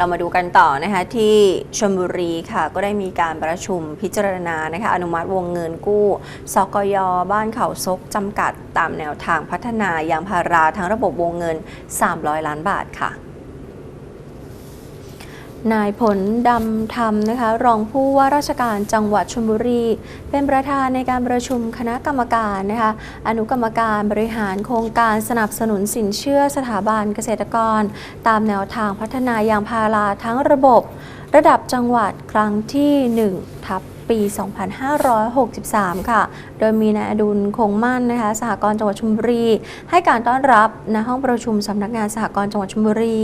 เรามาดูกันต่อนะคะที่ชลบุรีค่ะ ก็ได้มีการประชุมพิจารณานะคะอนุมัติวงเงินกู้สกย บ้านเขาซกจำกัดตามแนวทางพัฒนายางพาราทั้งระบบวงเงิน 300 ล้านบาทค่ะ นายผลดำธรรมนะคะรองผู้ว่าราชการจังหวัดชลบุรี เป็นประธานในการประชุมคณะกรรมการนะคะอนุกรรมการบริหารโครงการสนับสนุนสินเชื่อสถาบันเกษตรกร ตามแนวทางพัฒนายางพาราทั้งระบบ ระดับจังหวัดครั้งที่1ทับ ปี 2563 ค่ะ โดยมีนายอดุลคงมั่นนะคะสหกรณ์จังหวัดชลบุรี ให้การต้อนรับณห้องประชุมสำนักงานสหกรณ์จังหวัดชลบุรี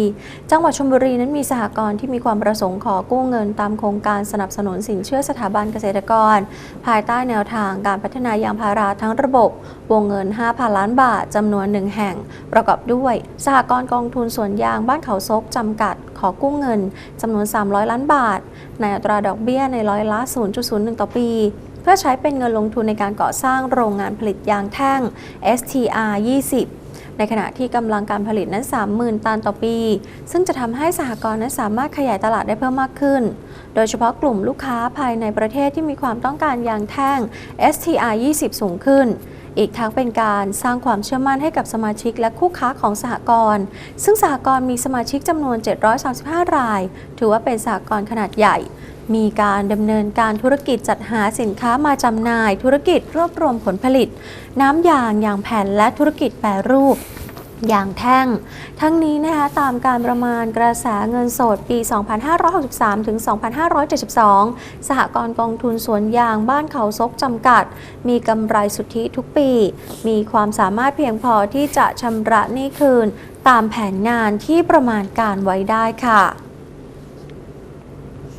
จังหวัดชลบุรีนั้นมีสหกรณ์ที่มีความประสงค์ขอกู้เงินตามโครงการสนับสนุนสินเชื่อสถาบันเกษตรกร ภายใต้แนวทางการพัฒนายางพาราทั้งระบบ วงเงิน 5,000 ล้านบาทจำนวนหนึ่งแห่ง ประกอบด้วย สหกรณ์กองทุนสวนยางบ้านเขาซกจำกัด ขอกู้เงินจำนวน 300 ล้านบาท ในอัตราดอกเบี้ยในร้อยละ0.0 0.01ต่อปีเพื่อใช้เป็นเงินลงทุนในการก่อสร้างโรงงานผลิตยางแท่ง STR 20 ในขณะที่กำลังการผลิตนั้น 30,000 ตันต่อปี ซึ่งจะทำให้สหกรณ์นั้นสามารถขยายตลาดได้เพิ่มมากขึ้น โดยเฉพาะกลุ่มลูกค้าภายในประเทศที่มีความต้องการยางแท่ง STR 20 สูงขึ้น อีกทั้งเป็นการสร้างความเชื่อมั่นให้กับสมาชิกและคู่ค้าของสหกรณ์ซึ่งสหกรณ์มีสมาชิกจำนวน 735 ราย ถือว่าเป็นสหกรณ์ขนาดใหญ่ มีการดำเนินการธุรกิจจัดหาสินค้ามาจำหน่าย ธุรกิจรวบรวมผลผลิต น้ำยางยางแผ่นและธุรกิจแปรรูป อย่างแท่ง ทั้งนี้นะคะตามการประมาณกระแสเงินสดปี 2563 ถึง 2572 สหกรณ์กองทุนสวนยางบ้านเขาซกจำกัด มีกำไรสุทธิทุกปี มีความสามารถเพียงพอที่จะชำระหนี้คืน ตามแผนงานที่ประมาณการไว้ได้ค่ะ